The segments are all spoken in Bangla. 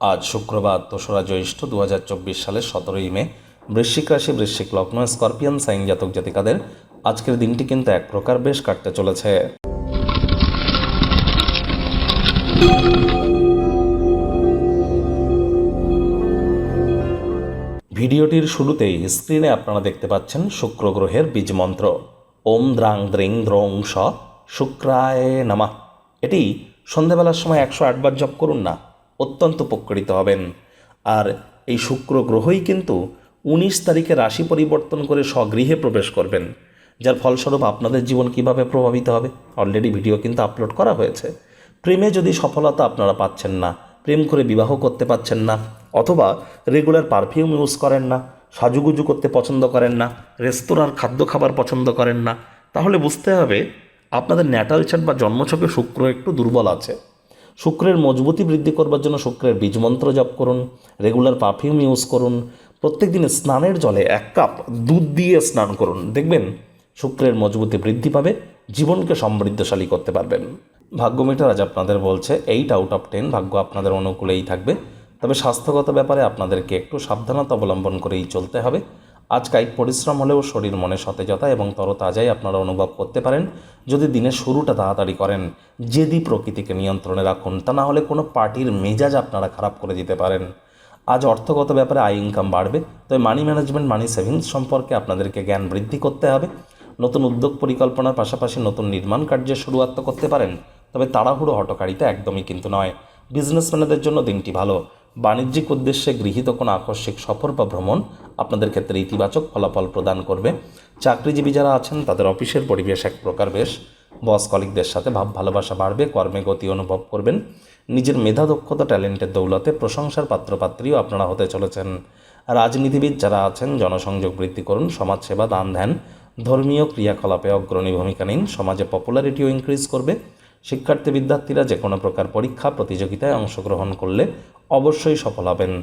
আজ শুক্রবার দোসরা জ্যৈষ্ঠ দু হাজার চব্বিশ সালের সতেরোই মে, বৃশ্চিক রাশি, বৃশ্চিক লগ্ন, স্করপিয়ান, সাইন জাতক জাতিকাদের আজকের দিনটি কিন্তু এক প্রকার বেশ কাটতে চলেছে। ভিডিওটির শুরুতেই স্ক্রিনে আপনারা দেখতে পাচ্ছেন শুক্র গ্রহের বীজ মন্ত্র। ওম দ্রাং দ্রিং দ্রং স শুক্রায় নামা। এটি সন্ধেবেলার সময় একশো আটবার জপ করুন না অত্যন্ত উপকৃত হবেন। আর এই শুক্র গ্রহই কিন্তু উনিশ তারিখে রাশি পরিবর্তন করে স্বগৃহে প্রবেশ করবেন, যার ফলস্বরূপ আপনাদের জীবন কীভাবে প্রভাবিত হবে? অলরেডি ভিডিও কিন্তু আপলোড করা হয়েছে। প্রেমে যদি সফলতা আপনারা পাচ্ছেন না, প্রেম করে বিবাহ করতে পাচ্ছেন না, অথবা রেগুলার পারফিউম ইউজ করেন না, সাজুগুজু করতে পছন্দ করেন না রেস্তোরাঁর খাদ্য খাবার পছন্দ করেন না, তাহলে বুঝতে হবে আপনাদের ন্যাটাল চার্ট বা জন্মছকে শুক্র একটু দুর্বল আছে। শুক্রের মজবুতি বৃদ্ধি করবার জন্য শুক্রের বীজমন্ত্র জপ করুন রেগুলার পারফিউম ইউজ করুন প্রত্যেক দিন স্নানের জলে এক কাপ দুধ দিয়ে স্নান করুন। দেখবেন শুক্রের মজবুতি বৃদ্ধি পাবে, জীবনকে সমৃদ্ধশালী করতে পারবেন। ভাগ্য মিটার আজ আপনাদের বলছে এইট আউট অফ টেন ভাগ্য আপনাদের অনুকূলেই থাকবে। তবে স্বাস্থ্যগত ব্যাপারে আপনাদেরকে একটু সাবধানতা অবলম্বন করেই চলতে হবে। আজ কায়িক পরিশ্রম হলেও শরীর মনে সতেজতা এবং তরতাজাই আপনারা অনুভব করতে পারেন। যদি দিনের শুরুটা তাড়াতাড়ি করেন, জেদি প্রকৃতিকে নিয়ন্ত্রণে রাখুন, তা না হলে কোনো পার্টির মেজাজ আপনারা খারাপ করে দিতে পারেন। আজ অর্থগত ব্যাপারে আয় ইনকাম বাড়বে তবে মানি ম্যানেজমেন্ট মানি সেভিংস সম্পর্কে আপনাদেরকে জ্ঞান বৃদ্ধি করতে হবে। নতুন উদ্যোগ পরিকল্পনার পাশাপাশি নতুন নির্মাণ কার্যের শুরুয়াত করতে পারেন, তবে তাড়াহুড়ো হটকারিতা একদমই কিন্তু নয়। বিজনেসম্যানদের জন্য দিনটি ভালো। বাণিজ্যিক উদ্দেশ্যে গৃহীত কোনো আকস্মিক সফর বা ভ্রমণ আপনাদের ক্ষেত্রে ইতিবাচক ফলাফল প্রদান করবে। চাকরিজীবী যারা আছেন, তাদের অফিসের পরিবেশ এক প্রকার বেশ। বস কলিকদের সাথে ভাব ভালোবাসা বাড়বে, কর্মে গতি অনুভব করবেন। নিজের মেধা, দক্ষতা, ট্যালেন্টের দৌলতে প্রশংসার পাত্রপাত্রীও আপনারা হতে চলেছেন। রাজনীতিবিদ যারা আছেন, জনসংযোগ বৃদ্ধি করুন, সমাজসেবা দান ধ্যান ধর্মীয় ক্রিয়াকলাপে অগ্রণী ভূমিকা নিন। সমাজে পপুলারিটিও ইনক্রিজ করবে। শিক্ষার্থী, বিদ্যার্থীরা যে কোনো প্রকার পরীক্ষা, প্রতিযোগিতায় অংশগ্রহণ করলে অবশ্যই সফল হবেন।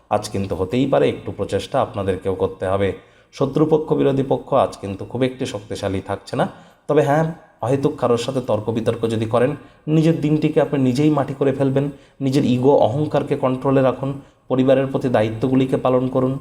আজ কিন্তু হতেই পারে একটু প্রচেষ্টা আপনাদেরকেও করতে হবে। শত্রুপক্ষ, বিরোধী পক্ষ আজ কিন্তু খুব একটি শক্তিশালী থাকছে না। তবে হ্যাঁ অহেতুক কারোর সাথে তর্ক বিতর্ক যদি করেন, নিজের দিনটিকে আপনি নিজেই মাটি করে ফেলবেন। নিজের ইগো, অহংকারকে কন্ট্রোলে রাখুন। পরিবারের প্রতি দায়িত্বগুলিকে পালন করুন।